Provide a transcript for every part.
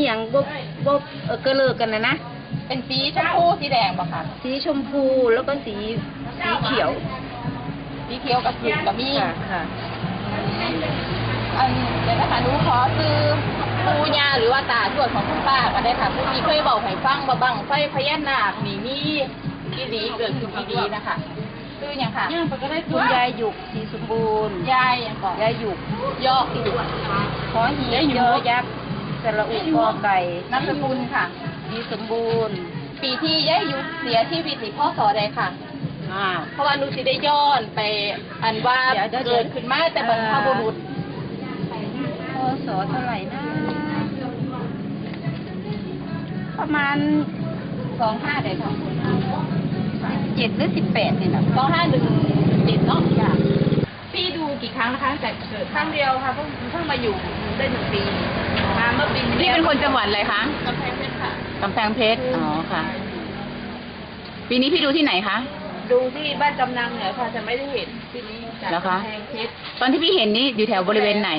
อหย่างบ่บ่เอ่อเกระเลิกกันนะนะ เป็นสีชมพูสีแดงบ่ค่ะสีชมพูแล้วก็สีสีเขียวสีเขียวกับสีกับมีค่ะค่ะอันเดี๋ยวนะคะหนูขอซื้อปูยาหรือว่าตาทวดของคุณป้าก็ได้ค่ะผู้ที่เคยบอกให้ฟังว่าบังไฟพญานาคนี่มีที่ดีเกิดขึ้นที่ดีนะคะคืออย่างค่ะคุณยายหยุกสีสมบูรณ์ยายอย่างก่อนยายหยุกยอกอยู่ขอหีบยอยักษ์ สระอุกอไก่นามสกุลค่ะสีสมบูรณ์ ปีที่ยายยุคเสียชีวิตนี่พ่อสอใดค่ะ อ่า เพราะว่าหนูสิได้ย้อนไปอันว่าเดี๋ยวเดี๋ยว เกิดขึ้นมาแต่บรรพบุรุษพศเท่าไหร่นะ ประมาณสองห้าใดค่ะเจ็ดหรือสิบแปดนี่แหละสองห้าหนึ่งติดเนาะค่ะพี่ดูกี่ครั้งนะคะตั้งแต่เกิดครั้งเดียวค่ะเพิ่งเพิ่งมาอยู่ ได้หนึ่งปี มาเมื่อปีที่พี่แล้วเป็นคนจังหวัดอะไรคะกำแพงเพชรค่ะกำแพงเพชร อ๋อค่ะ ปีนี้พี่ดูที่ไหนคะ ดูที่บ้านกำนังเหนือค่ะจะไม่ได้เห็นปีนี้จากแล้วคะกำแพงเพชร ตอนที่พี่เห็นนี่อยู่แถวบริเวณไหน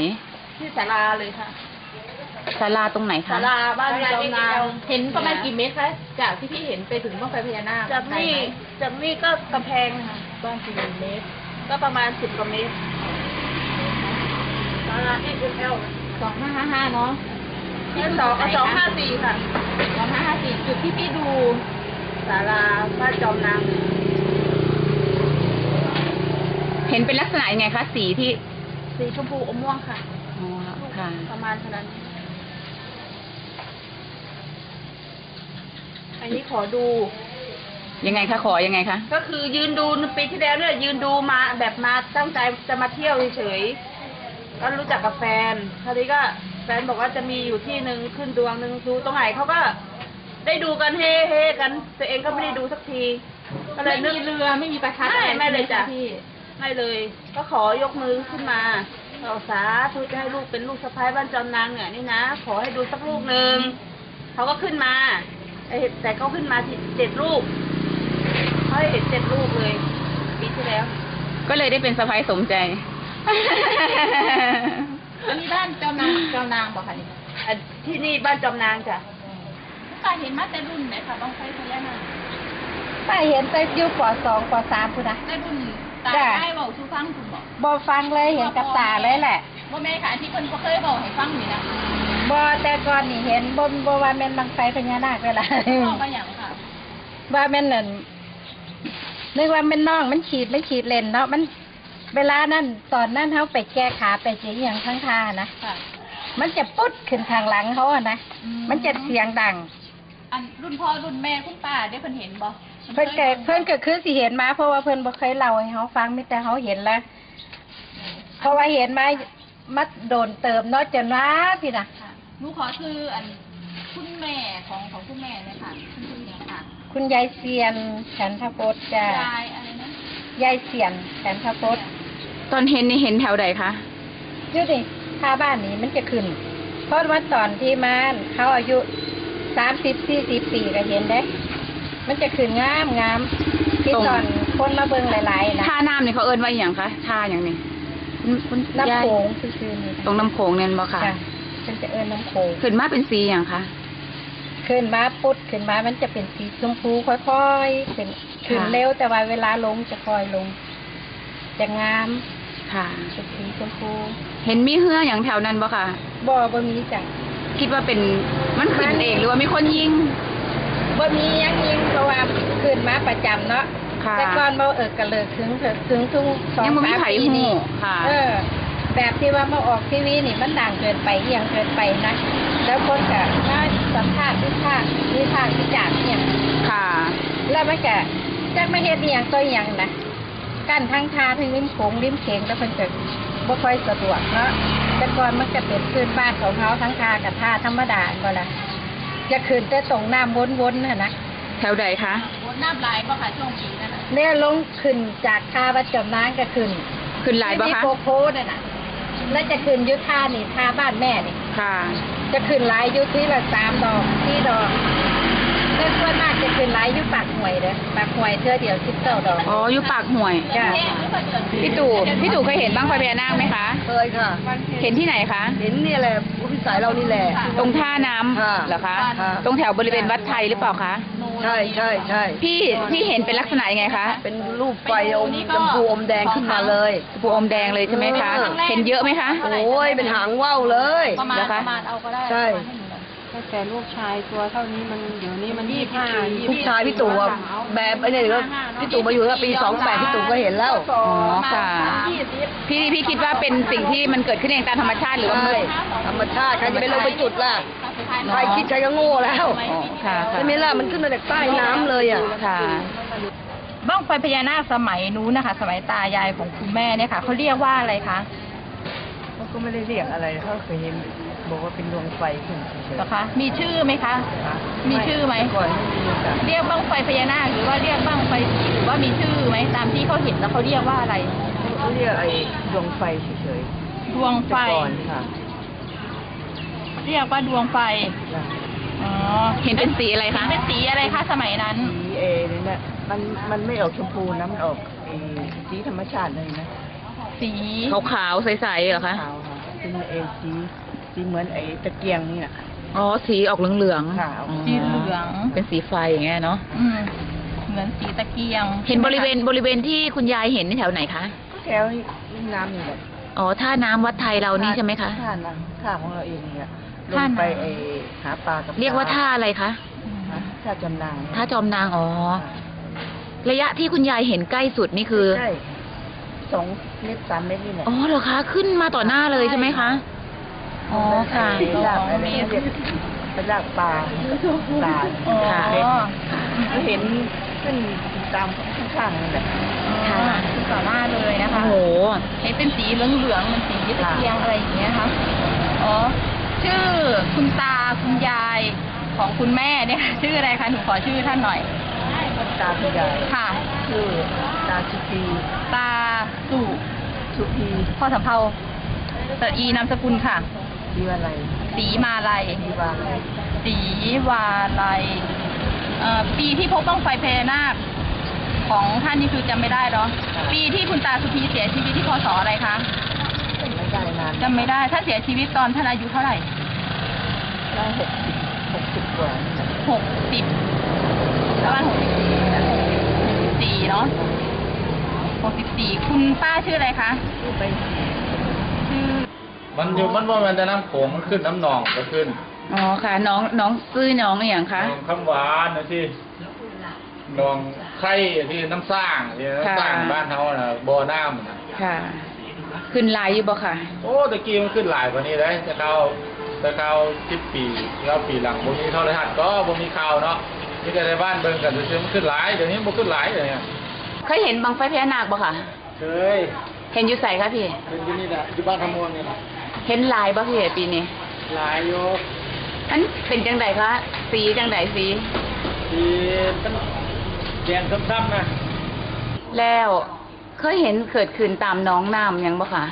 ที่ศาลาเลยค่ะศาลาตรงไหนคะศาลาบ้านกำนังเห็นประมาณกี่เมตรคะ จากที่พี่เห็นไปถึงบ้างไฟพญานาค จากไกลนี่ไหมจากนี่ก็กำแพงค่ะบ้านกี่เมตร ก็ประมาณสิบกว่าเมตรศาลาเอ็กซ์เอล สองห้าห้าห้าเนาะที่สองสองห้าสี่ค่ะสองห้าห้าสี่จุดที่พี่ดูศาลาบ้านจอมนางเห็นเป็นลักษณะยังไงคะสีที่สีชมพูอมม่วงค่ะอ๋อค่ะ ประมาณเท่านั้น อันนี้ขอดู ยังไงคะขอยังไงคะก็คือยืนดูปีที่แล้วเนี่ยยืนดูมาแบบมาตั้งใจจะมาเที่ยวเฉยๆ ก็รู้จักกับแฟนคราวนี้ก็แฟนบอกว่าจะมีอยู่ที่หนึ่งขึ้นดวงหนึ่งดูตรงไหนเขาก็ได้ดูกันเฮ่เฮๆกัน ตัวเองก็ไม่ได้ดูสักที ก็เลยไม่นึก มีเรือไม่มีประทัดไม่อะรไม่เลยจ้ะใช่หพี่ไม่เลย ก็ขอยกมือขึ้นมาเอาสาธุจะให้ลูกเป็นลูกสะพ้ายบ้านจอมนางเนี่ยนี่นะ ขอให้ดูสักลูกหนึ่งเขาก็ขึ้นมาเอ้ยแต่เขาขึ้นมาที่เจ็ดลูกเขาให้เห็นเจ็ดลูกเลยปีที่แล้ว ก็เลยได้เป็นสะพ้ายสมใจ อันนี้บ้านเจ้านางเจ้านางบอกค่ะนี่อันที่นี่บ้านจอมนางจ้ะป้าเห็นมาแต่รุ่นไหนค่ะบ้างไฟพญานาคป้าเห็นแต่อยู่ปสองปสามพุ่นนะ แต่รุ่นตาจ้ะ ได้บอกชูฟังคุณบอกบอฟังเลยเห็นกับตาเลยแหละว่าแม่ค่ะที่เพิ่นบ่เคยบอกให้ฟังนี่นะบอแต่ก่อนนี่เห็นบนบว่าแม่นบังไฟพญานาคเลยล่ะ บอกมาอย่างค่ะว่าแม่นนั่นนึกว่าแม่นน้องมันขีดมันขีดเลนเนาะมัน เวลานั้นตอนนั้นเขาไปแก้ขาไปเสียงอย่างข้างท่านะค่ะ มันจะปุ๊ดขึ้นทางหลังเขาอะนะอืม มันจะเสียงดัง อันรุ่นพ่อรุ่นแม่คุณป้าได้เพิ่นเห็นบ่เพิ่นก็เพิ่นก็คือสิเห็นมา เพราะว่าเพิ่นบ่เคยเล่าให้เขาฟังมีแต่เขาเห็นแล้ว เพราะว่าเห็นมามัดโดนเติมเนาะจนว่าพี่น่ะค่ะหนูขอคืออันคุณแม่ของของคุณแม่เลยค่ะคุณคุณเนี่ยค่ะคุณยายเสียนฉันทพจน์จ้ะยายอะไรนะยายเสียนฉันทพจน์ ตอนเห็นนี่เห็นแถวใดคะอยู่นี่ถ้าบ้านนี้มันจะขึ้น เพราะว่าตอนที่มานเขาอายุสามสิบสี่สิบปีก็เห็นได้ มันจะขึ้นงามงามที่ตรงตอนคนมาเบิ่งหลายๆนะท่าน้ำนี่เขาเอิ้นว่าอหย่างคะท่าอย่างนี้คุณคุณน้ำยายโขงคือๆนี่ตรงน้ำโขงเนี่ยบ่ค่ะค่ะมันจะเอิ้นน้ำโขงขึ้นมาเป็นสีอย่างคะขึ้นมาปุ๊ดขึ้นมามันจะเป็นสีชมพูค่อยๆขึ้นขึ้นค่ะเร็วแต่ว่าเวลาลงจะค่อยลง จะงาม ค่ะเป็นสีชมพูเห็นมีเหืออย่างแถวนั้นบ่ค่ะ บ่บ่มีจ้ะคิดว่าเป็นมันขึ้นเองหรือว่ามีคนยิงบ่มีหยังยิงเพราะว่าขึ้นมาประจำเนาะค่ะแต่ก่อนบ่เออกระเลิกถึงเถิดถึงทุงสองยังบ่มีสามไผปีฮู้นี่ค่ะ เออ แบบที่ว่ามาออกทีวีนี่มันดังเกินไปเอียงเกินไปนะ แล้วคนก็มาสัมภาษณ์วิพากษ์วิพากษ์วิจารณ์เนี่ย ค่ะ แล้วมันก็จักมาเฮ็ดอีหยังตัวอหยังนะ กั้นทั้งทาทั้งริมโขงริมเขงแล้วเพิ่นก็บ่ค่อยสะดวกเนาะแต่ก่อนมันก็เป็นพื้นบ้านของเขาทั้งทากับทาธรรมดาบ่ล่ะจะขึ้นแต่ตรงน้ำวนๆน่ะนะแถวใดคะโอ้น้ำลายบ่ค่ะช่วงปีนั่นน่ะเนี่ยลงขึ้นจากท่าวัดจอมนางก็ขึ้น ขึ้นหลายบ่ที่คะโคโคน่ะนะแล้วจะขึ้นอยุท่านี่ท่าบ้านแม่นี่ค่ะ จะขึ้นหลายอยุที่ละสามดอกที่ดอก แแต่ส่วนมากจะเป็นหลายอยู่ปากห่วยเด้อปากห่วยเทื่อเดียวสิบเก้าดอกอ๋ออยู่ปากห่วย จ้ะพี่ตู่พี่ตู่เคยเห็นบ้างไฟพญานาคไหมคะ เคยค่ะ เห็นที่ไหนคะ เห็นเนี่ยแหละผู้พิสัยเรานี่แหละ ตรงท่าน้ำค่ะเหรอคะ ค่ะ ตรงแถวบริเวณวัดชัยหรือเปล่าคะใช่ใช่ใช่พี่พี่เห็นเป็นลักษณะยังไงคะเป็นรูปไฟอมชมพูอมแดงขึ้นมาเลยผูอมแดงเลยใช่ไหมคะ เออ เห็นเยอะไหมคะ โอ้ยเป็นหางว่าวเลย ประมาณเหรอปคะระมาณเอาก็ได้ใช่ แต่ลูกชายตัวเท่านี้มันเดี๋ยวนี้มันยี่ห้าลูกชายพี่ตู่อะแบบไอ้เนี่ยก็พี่ตู่มาอยู่ตั้งปีสองแปดพี่ตู่ก็เห็นแล้วอ๋อค่ะพี่พี่คิดว่าเป็นสิ่งที่มันเกิดขึ้นเองตามธรรมชาติหรือว่าใช่มันธรรมชาติใครจะไปลงไปจุดล่ะใครคิดใครก็โง่แล้วอ๋อค่ะค่ะใช่ไหมล่ะมันขึ้นมาจากใต้น้ำเลยอะค่ะบ้างไฟพญานาคสมัยนู้นนะคะ สมัยตายายของคุณแม่เนี่ยค่ะเขาเรียกว่าอะไรคะเขา ก็ไม่ได้เรียกอะไรเขาเคยเห็นบอกว่าเป็นดวงไฟขึ้นเฉยเหรอคะ มีชื่อไหมคะ มีชื่อไหม ก่อนไม่มีจ้ะเรียกบ้างไฟพญานาคหรือว่าเรียกบ้างไฟผีหรือว่ามีชื่อไหมตามที่เขาเห็นแล้วเขาเรียกว่าอะไร เขาเรียกไอ้ดวงไฟเฉยดวงๆไฟ แต่ก่อนค่ะเรียกว่าดวงไฟอ๋อ เห็นเป็นสีอะไรคะ เป็นสีอะไรคะสมัยนั้น สีเอเนี่ยนะมันมันไม่ออกชมพูนะมันออกเอสีธรรมชาติเลยนะ สีขาวๆใสๆเหรอคะ ขาว ค่ะเป็นเอสีสีเหมือนไอ้ตะเกียงนี่แหละอ๋อ สีออกเหลืองค่ะๆสีเหลือง เป็นสีไฟอย่างเงี้ยเนาะอืมเหมือนสีตะเกียง เห็นบริเวณบริเวณที่คุณยายเห็นนี่แถวไหนคะก็แถวนี่น้ำนี่แหละอ๋อท่าน้ำวัดไทยเรานี่ใช่ไหมคะท่าน้ำท่าของเราเองเนี่ยลท่างน้ำไปไอ้หาปลากับเรียกว่าท่าอะไรคะท่าจำนางท่าจอมนางอ๋อระยะที่คุณยายเห็นใกล้สุดนี่คือใช่ สองเมตรสามเมตรนี่แหละอ๋อเหรอคะ ขึ้นมาต่อหน้าเลยใช่ไหมคะ อ๋อค่ะ ไปลากอะไรเรียกไปลากปลาปลาอ๋อค่ะก็เห็นขึ้นตามข้างๆนั่นแหละค่ะขึ้นต่อหน้าเลยนะคะโอ้โห เห็นเป็นสีเหลืองๆมันสีตะเกียงอะไรอย่างเงี้ยค่ะอ๋อ ชื่อคุณตาคุณยายของคุณแม่เนี่ย ชื่ออะไรคะ หนูขอชื่อท่านหน่อย ตาคุณยายค่ะ ชื่อตาสุพีตาสุสุพีพ่อสำเภาตะอีนามสกุลค่ะ ดีว่าอะไรสีมาลัยดีว่าอะไรสีวาลัยเอ่อปีที่พบบ้างไฟพญานาคของท่านนี่คือจำไม่ได้เนาะปีที่คุณตาสุพีเสียชีวิตที่พศอะไรคะไม่ได้นานจำไม่ได้ท่านเสียชีวิตตอนท่านอายุเท่าไหร่ได้หกสิบหกสิบกว่าหกสิบ ประมาณหกสิบสี่สี่เนาะหกสิบสี่คุณป้าชื่ออะไรคะชื่อไปชื่อมันอยู่มันว่ามันจะน้ำโขงมันขึ้นน้ำหนองก็ขึ้นอ๋อค่ะ น้องน้องซื้อน้องอย่างหคะนองคำหวานนะที่หนองไข่ที่น้ำสร้างที่น้ำสร้างค่ะ บ้านเขาน่ะบ่อน้ำน่ะค่ะ ขึ้นลายอยู่บ่ค่ะ โอ้ตะกี้มันขึ้นหลายกว่านี้เลยแต่เขาแต่เขาสิบปีแล้วปีหลังบ่มีโทรทัศน์ก็บ่มีข่าวเนาะ มีแต่ในบ้านเบิ่งกันซื่อๆมันขึ้นหลายเดี๋ยวนี้บ่ขึ้นหลายเลยเนี่ยเคยเห็นบังไฟพญานาคบ่ค่ะเคยเห็นอยู่ใส่คะพี่เป็นที่นี่แหละอยู่บ้านทำมวลนี่แหละเห็นลายบ่พี่ปีนี้หลายอยู่มันเป็นจังไดคะสีจังไดสีที่มันแดงซ้ำๆนะแล้วเคยเห็นเกิดขึ้นตามหน้องน้ำหยังบ่ค่ะ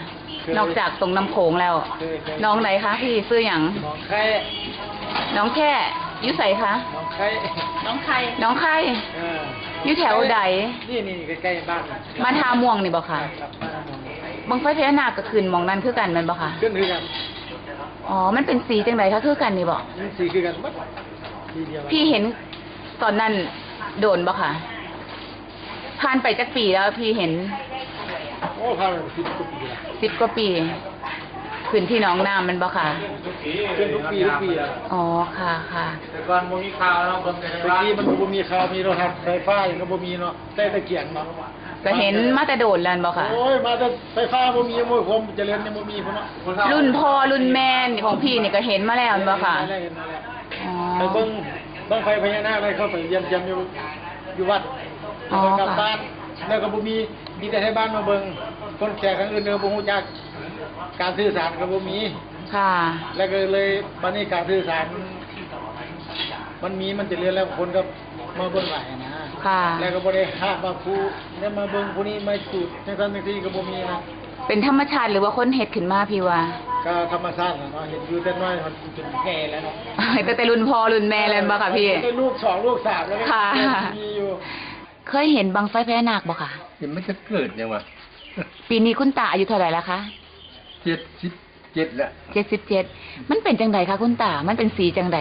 นอกจากตรงน้ำโขงแล้วเคยเคยน้องไหนคะพี่ซื้อหยังหนองไข่น้องแค่ อยู่ใส่คะหนองไข่น้องใครน้องไข่เอออยู่แถวใด นี่นี่ใกล้ๆบ้านบ้านทาม่วงนี่บ่ค่ะครับบ้านทำมวลบังไฟพญานาคก็ขึ้นหมองนั้นคือกันแมันบ่ค่ะ ขึ้นคือกันอ๋อ มันเป็นสีจังไดคะคือกันนี่บ่มันสีคือกันบัดทีเดียวพี่เห็นตอนนั้นโดนบ่ค่ะ ผ่านไปจักปีแล้วพี่เห็นโอ้พาไปสิบกว่าปีแล้วสิบกว่าปี ขึ้นที่หน้องน้ำมันบ่ค่ะขึ้นทุกปีทุกปีแล้วอ๋อค่ะค่ะ แต่ก่อนบ่มีข่าวเนาะเบิ่งแต่ในบ้านมันบ่มีข่าวมีโทรทัศน์ไฟฟ้าอย่างก็บ่มีเนาะใต้ตะเกียงเนาะก็เห็นมาแต่โดดแล้วบ่ค่ะ โอ้ยมาแต่ไฟฟ้าบ่มีมวยผมเจริญยังบ่มีพุ่นเนาะรุ่นพ่อรุ่นแม่นี่ของพี่นี่ก็เห็นมาแล้วบ่ค่ะเห็นมาแล้วเห็นมาแล้วอ๋อ ไปเบิ่งบังไฟพญานาคได้เข้าไปเยี่ยมเยี่ยมอยู่อยู่วัดอ๋อแล้วก็กลับค่ะ บ้านแล้วก็บ่มีมีแต่ให้บ้านมาเบิ่งคนแขกทางอื่นเด้อบ่ฮู้จัก การสื่อสารก็บ่มี ค่ะ แล้วก็เลยบันนี้การสื่อสารมันมันมีมันจะเรียนแล้วคนก็มาเบิ่งหลายนะค่ะ แล้วก็บ่ได้ห้ามว่าครูเนี่ยมาเบิ่งผู้นี้มาสูตรจังซั่นจังซี่ก็บ่มีนะเป็นธรรมชาติหรือว่าคนเฮ็ดขึ้นมาพี่ว่า ก็ธรรมชาตินะเนาะเห็นอยู่แต่น้อยมันจนแก่แล้วเนาะแต่แต่รุ่นพ่อรุ่นแม่เลยบ่ค่ะพี่ ได้ลูกสองลูกสามแล้วก็ค่ะ มีอยู่ เคยเห็นบังไฟพญานาคบ่ค่ะ เห็นมันจะเกิดยังวะปีนี้คุณตาอายุเท่าไหร่แล้วคะ เจ็ดสิบเจ็ดละเจ็ดสิบเจ็ดมันเป็นจังไดคะคุณตา มันเป็นสีจังได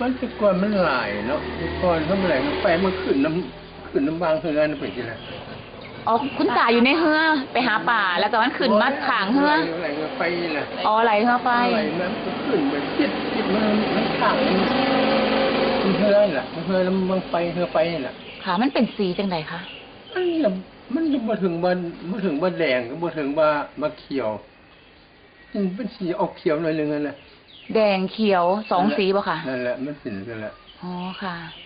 มันแต่ก่อนมันหลายเนาะแต่ก่อนมันไหลมันไปมันขึ้นน้ำขึ้นน้ำบางเฮือนไปทีละอ๋อคุณตาอยู่ในเฮือไปหาป่าแล้วก็มันขึ้นมาขางเฮือไหลมันไปน่ะอ๋อไหลเฮือไปไหลมันก็ขึ้นไปจิตจิตมันมันข้างมันมันเฮือนล่ะมันเฮือนแล้วมันไปเฮือไปน่ะค่ะมันเป็นสีจังไดคะมันยังมันยังมาถึงมันมาถึงมาแดงก็มาถึงมามาเขียว มันเป็นสีออกเขียวหน่อยนึงนั่นแหละแดงเขียวสองสีบ่ค่ะนั่นแหละมันเป็นนั่นแหละอ๋อค่ะม